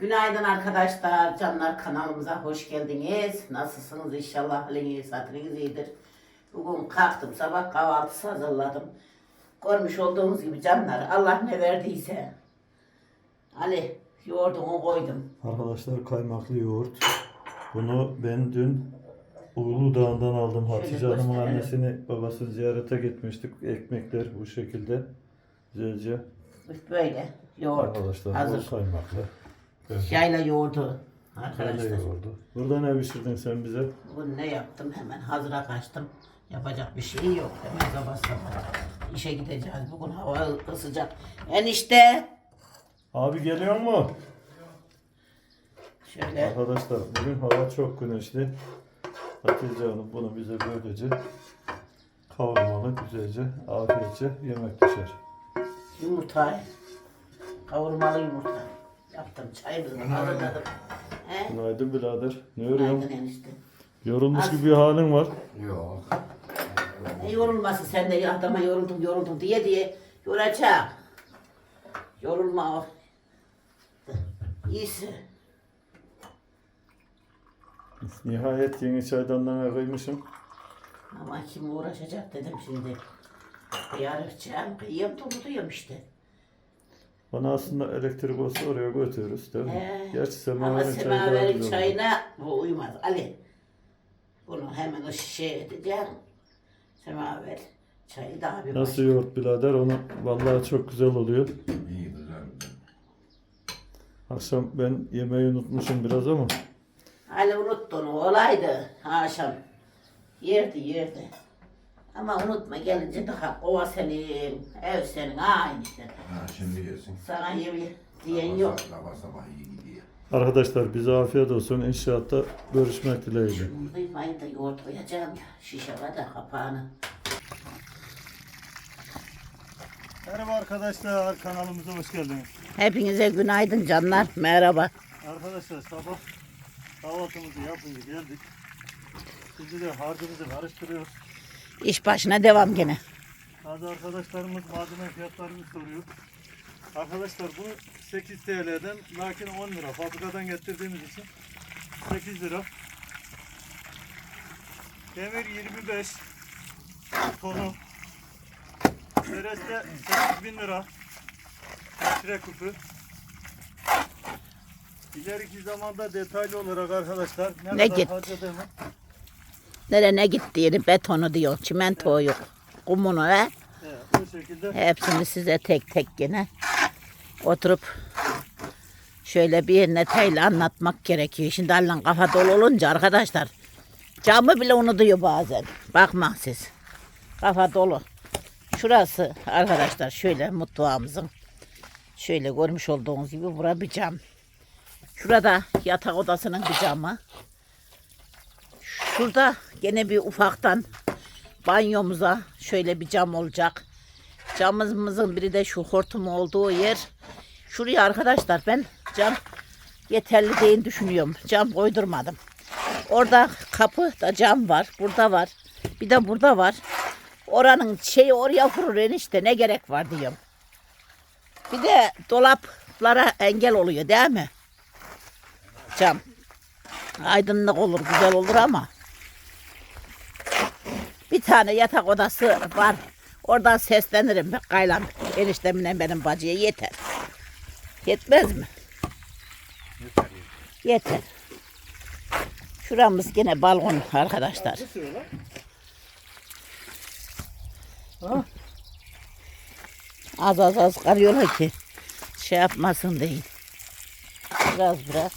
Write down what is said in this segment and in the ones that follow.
Günaydın arkadaşlar, canlar kanalımıza hoş geldiniz. Nasılsınız inşallah haliniz, hatırınız iyidir. Bugün kalktım, sabah kahvaltısı hazırladım. Görmüş olduğunuz gibi canlar, Allah ne verdiyse. Ali, yoğurdumu koydum. Arkadaşlar kaymaklı yoğurt. Bunu ben dün Uğurlu Dağı'ndan aldım. Şöyle Hatice Hanım'ın gösterelim. annesini babasını ziyarete gitmiştik. Ekmekler bu şekilde. Güzelce. Böyle yoğurt Arkadaşlar hazır. bol kaymaklı. Evet. Yayla yoğurdu arkadaşlar. yoğurdu. Burada ne pişirdin sen bize? Bugün ne yaptım hemen hazıra kaçtım. Yapacak bir şey yok. Hemen sabah sabah işe gideceğiz. Bugün hava ısıcak. Enişte. Abi geliyor mu? Şöyle Arkadaşlar bugün hava çok güneşli. Hatice Hanım bunu bize böylece kavurmalı güzelce afiyetçe yemek düşer. yumurta. Kavurmalı yumurta. Yaptım çayımızı hazırladım. He? Günaydın birader. Ne Günaydın örüyorsun? enişte. Yorulmuş gibi bir halin var. Yok. Ne yorulması sen de adama yoruldum yoruldum diye diye yoracak. Yorulma o. İyisi. Nihayet yeni çaydanlığa kıymışım. Ama kim uğraşacak dedim şimdi. Kıyaracağım, kıyıyorum, tutuyorum işte. Bana aslında elektrik olsa oraya götürürüz değil mi? He. Gerçi Ama semaverin çayı daha semaverin güzel olur. çayına bu uymaz. Ali, bunu hemen o şişeye edeceğim. Semaver çayı daha bir Nasıl yoğurt birader? Onu vallahi çok güzel oluyor. İyi güzel. Akşam ben yemeği unutmuşum biraz ama Ali unuttun olaydı akşam. Yerdi yerdi. Ama unutma gelince daha kova senin, ev senin aynı işte. Ha şimdi yesin. Sana yemeği diyen yok. Sabah sabah iyi gidiyor. arkadaşlar bize afiyet olsun. İnşaatta görüşmek dileğiyle. Kıymayı da yoğurt koyacağım ya. Şişe var da kapağını. Merhaba arkadaşlar kanalımıza hoş geldiniz. Hepinize günaydın canlar. Merhaba. Arkadaşlar sabah kahvaltımızı yapınca geldik. Şimdi de harcımızı karıştırıyoruz. İş başına devam gene. Bazı arkadaşlarımız malzeme fiyatlarını soruyor. Arkadaşlar bu 8 TL'den lakin 10 lira. Fabrikadan getirdiğimiz için 8 lira. Demir 25 tonu. Nereste 8000 lira. Metre küpü. İleriki zamanda detaylı olarak arkadaşlar ne, Ne kadar harcadığımı Nereye gittiğini betonu diyor. Çimento yok. Kumunu he. evet, bu şekilde Hepsini size tek tek gene oturup şöyle bir netayla anlatmak gerekiyor. Şimdi Allah'ın kafa dolu olunca arkadaşlar camı bile unutuyor bazen. Bakma siz. Kafa dolu. Şurası arkadaşlar şöyle mutfağımızın şöyle görmüş olduğunuz gibi bura bir cam. Şurada yatak odasının bir camı. Şurada gene bir ufaktan banyomuza şöyle bir cam olacak. Camımızın biri de şu hortum olduğu yer. Şuraya arkadaşlar ben cam yeterli değil düşünüyorum. Cam koydurmadım. Orada kapı da cam var. Burada var. Bir de burada var. Oranın şeyi oraya vurur enişte ne gerek var diyorum. Bir de dolaplara engel oluyor değil mi? Cam. Aydınlık olur güzel olur ama. Bir tane yatak odası var. Oradan seslenirim. Kaylam eniştemle benim bacıya yeter. Yetmez mi? Yeter. Şuramız gene balkon arkadaşlar. Ha? Az az az karıyorlar ki şey yapmasın değil. Biraz biraz.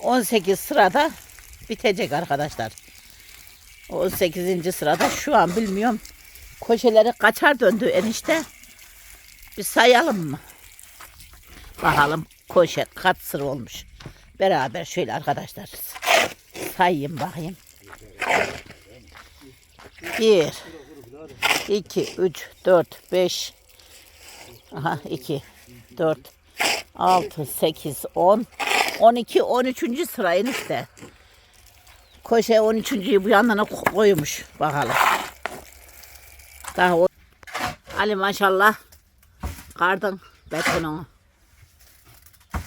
18 sırada bitecek arkadaşlar. 18. sırada şu an bilmiyorum. Koşeleri kaçar döndü enişte. Bir sayalım mı? Bakalım koşe kaç sıra olmuş. Beraber şöyle arkadaşlar sayayım bakayım. 1 2 3 4 5 Aha 2 4 6 8 10 12 13. sıra enişte. Koşe 13.yi bu yanına ko- koymuş bakalım. Daha o... Ali maşallah kardın betonunu.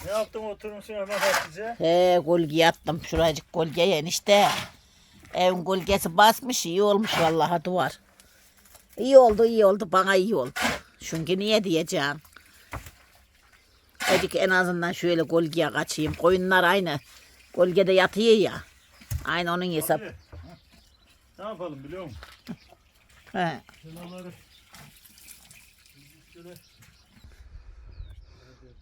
Ne yaptın oturmuşsun hemen Hatice? He gölge attım şuracık gölgeye enişte. Evin gölgesi basmış iyi olmuş vallahi duvar. İyi oldu iyi oldu bana iyi oldu. Çünkü niye diyeceğim. Dedik en azından şöyle gölgeye kaçayım. Koyunlar aynı gölgede yatıyor ya. Aynı onun hesap. Abi, Ne yapalım biliyor musun? He. Kenarları şöyle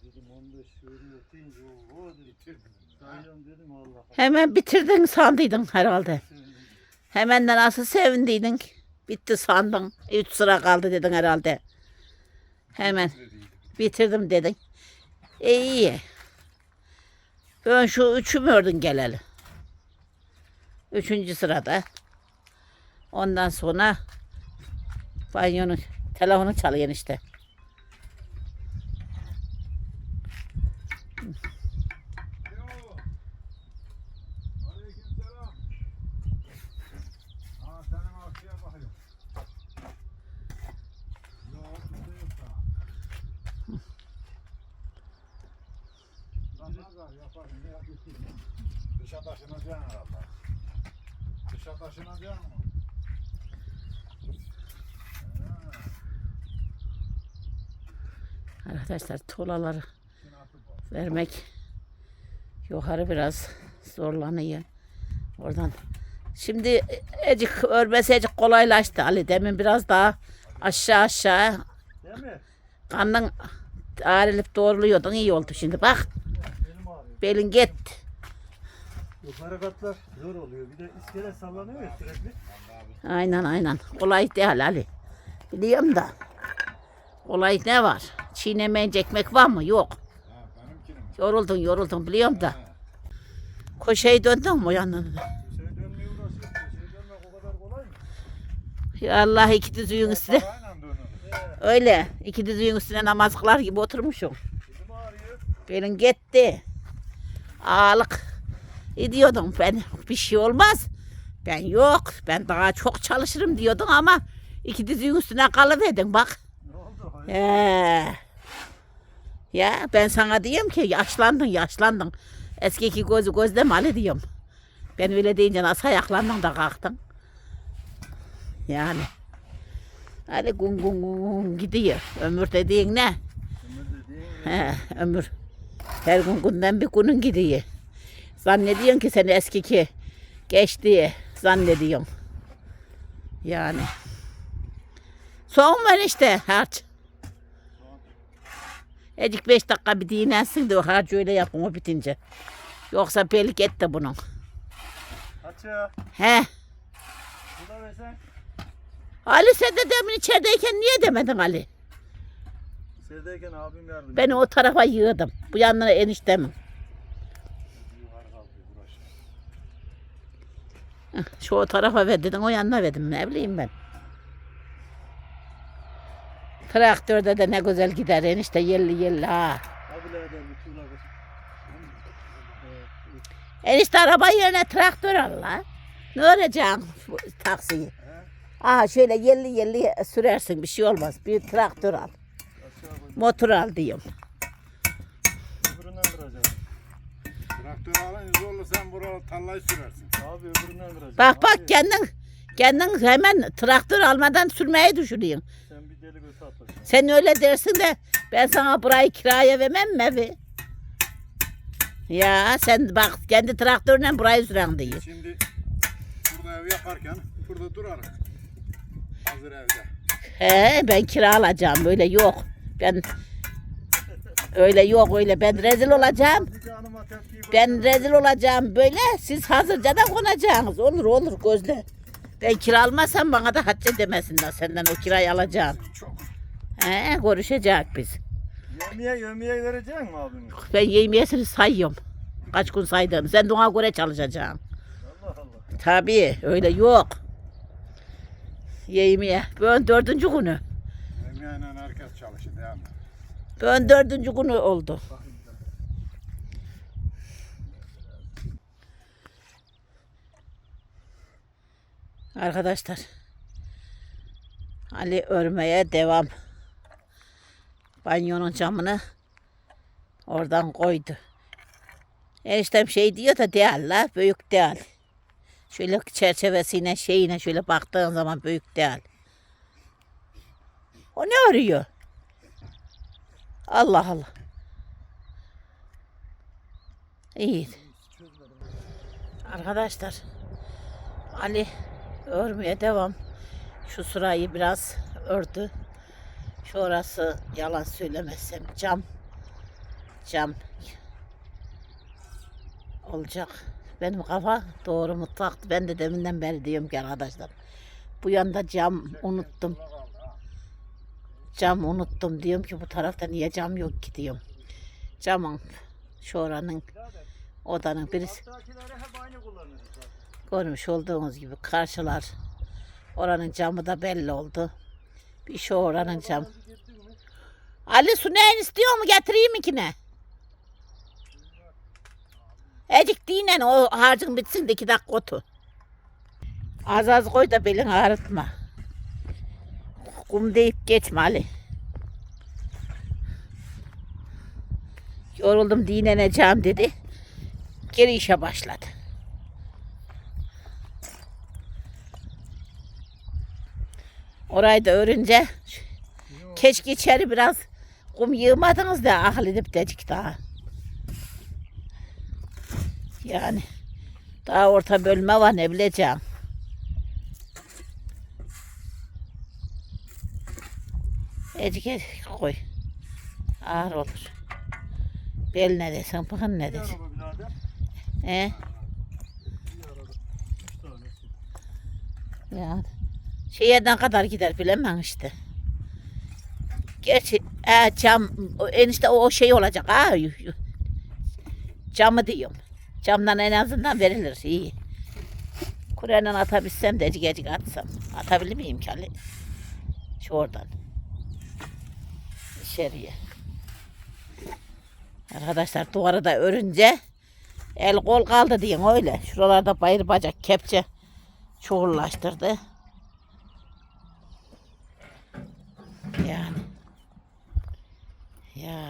dedim 15 veriyor deyince o o dedi. Sayıyorum dedim Allah. Hemen bitirdin sandıydın herhalde. Hemen de nasıl sevindiydin. Bitti sandın. Üç sıra kaldı dedin herhalde. Hemen bitirdim dedin. E, iyi. Ben şu üçü mü ördün geleli? Üçüncü sırada. Ondan sonra banyonun telefonu çalıyor işte. Yaparım, ne yapıyorsun? Dışa taşınacaksın herhalde. Dışa taşınacaksın mı? Arkadaşlar bu. vermek yukarı biraz zorlanıyor. Oradan. Şimdi ecik örmesi ecik kolaylaştı Ali. Demin biraz daha aşağı aşağı Değil mi? kanın ağrılıp doğruluyordun iyi oldu şimdi bak. Belin gitti. Yukarı katlar zor oluyor. Bir de iskele sallanıyor ya sürekli. Aynen aynen. Kolay değil Ali. Biliyorum da. Kolay ne var? Çiğnemeyince ekmek var mı? Yok. Yoruldun yoruldun biliyorum da. Koşayı döndün mü yanına? Şey dönmeye uğraşıyor. Şey dönmek o kadar kolay mı? Ya Allah iki düzüğün üstüne. Öyle. iki düzüğün üstüne namaz kılar gibi oturmuşum. Ağrıyor. Belin gitti. Ağalık. Diyordum ben bir şey olmaz. Ben yok. Ben daha çok çalışırım diyordun ama iki düzüğün üstüne kalıverdin bak. Ne oldu? Ee, ya ben sana diyorum ki yaşlandın yaşlandın. Eskiki gözü gözlem Ali diyorum. Ben öyle deyince nasıl ayaklandın da kalktın. Yani. Gun gun gun gun gidiyor. Ömür dediğin ne? Ömür dediğin He, ömür. Her gün günden bir günün gidiyor. Zannediyorsun ki sen eskiki geçti zannediyorsun. Yani. Son var işte harç. Ecik beş dakika bir dinlensin de o harcı öyle yapın o bitince. Yoksa belik et de bunun. Aç ya. He. Bu da versen. Ali sen de demin içerideyken niye demedin Ali? İçerideyken abim yardım Ben o tarafa yığdım. Bu yanına eniştemin. Yukarı kalkıyor uğraşıyor. Heh, Şu o tarafa ver dedin o yanına verdim ne bileyim ben. Traktörde de ne güzel gider enişte yelli yelli ha. Enişte araba yerine traktör al la. Ne öğreceksin taksiyi? Aha şöyle yelli yelli sürersin bir şey olmaz. Bir traktör al. Motor al diyorum. Öbüründen kıracağım. Alınca zorla sen buraya tarlayı sürersin. Abi öbüründen kıracağım. Bak bak Abi, kendin kendin hemen traktör almadan sürmeyi düşünüyorsun. Sen bir deli götü atacaksın. Sen öyle dersin de ben sana burayı kiraya vermem mi evi? Ya sen bak kendi traktörle burayı süren diyor. Şimdi burada ev yaparken burada durarız. Hazır evde. He ben kira alacağım öyle yok. Ben öyle yok öyle ben rezil olacağım. Ben rezil olacağım böyle siz hazırca da konacaksınız. Olur olur gözle. Ben kira almazsam bana da hacca demesinler senden o kirayı alacağım. Çok. He görüşecek biz. Yemeğe yemeğe verecek mi abim? Ben yemeğesini sayıyorum. Kaç gün saydığını. Sen de ona göre çalışacaksın. Allah Allah. Tabii öyle yok. Yemeğe. Ben dördüncü günü. Yemeğiyle herkes çalışır değil mi? Ben dördüncü günü oldu. Arkadaşlar. Ali örmeye devam. Banyonun camını oradan koydu. Eniştem şey diyor da değil la büyük değil. Şöyle çerçevesine şeyine şöyle baktığın zaman büyük değil. O ne arıyor? Allah Allah. İyi. Arkadaşlar Ali örmeye devam. Şu sırayı biraz ördü. Şu orası yalan söylemezsem cam. Cam olacak. Benim kafa doğru mutfaktı. Ben de deminden beri diyorum ki arkadaşlar. Bu yanda cam unuttum. Cam unuttum diyorum ki bu tarafta niye cam yok ki diyorum. Camın şu oranın odanın birisi görmüş olduğunuz gibi karşılar. Oranın camı da belli oldu. Bir şu oranın cam. Ali su ne istiyor mu getireyim mi ki ne? Ecik dinen o harcın bitsin de iki dakika otur. Az az koy da belini ağrıtma. Kum deyip geçme Ali. Yoruldum dinleneceğim dedi. Geri işe başladı. Orayı da örünce keşke içeri biraz kum yığmadınız da ahıl edip decik daha. Yani daha orta bölme var ne bileceğim. Ecik ecik koy. Ağır olur. Bel ne desen bakın ne birader. He? Yani şeye ne kadar gider bilemem işte. Gerçi e, cam enişte o, o şey olacak ha. Camı diyorum. Camdan en azından verilir iyi. Kur'an'dan atabilsem de ecik ecik atsam. Atabilir miyim ki Ali? Şu oradan. İçeriye. Arkadaşlar duvarı da örünce el kol kaldı diyeyim öyle. Şuralarda bayır bacak kepçe çukurlaştırdı. Yani. Ya.